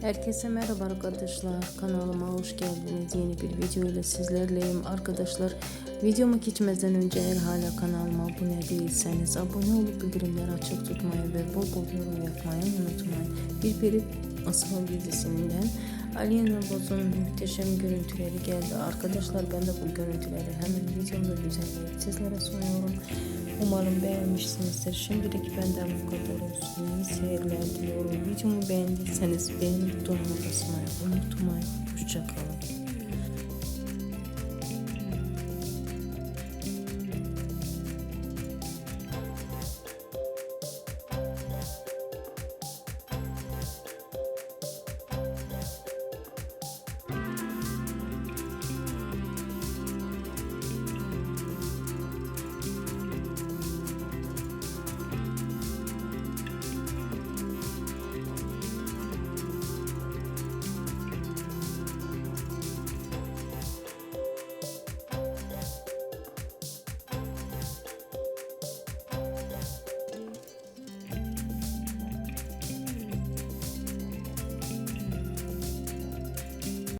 Herkese merhaba arkadaşlar. Kanalıma hoş geldiniz. Yeni bir video ile sizlerleyim arkadaşlar. Videoma geçmeden önce eğer hala kanalıma abone değilseniz abone olup bildirimleri açık tutmayı ve bol bol yorum yapmayı unutmayın. Bir peri asıl dizisinden Aliye Nurgoz'un muhteşem görüntüleri geldi. Arkadaşlar ben de bu görüntüleri hemen videomda düzenleyip sizlere sunuyorum. Umarım beğenmişsinizdir. Şimdilik benden bu kadar olsun. İyi seyirler diliyorum. Videomu beğendiyseniz beğeni butonuna basmayı unutmayın. Hoşçakalın.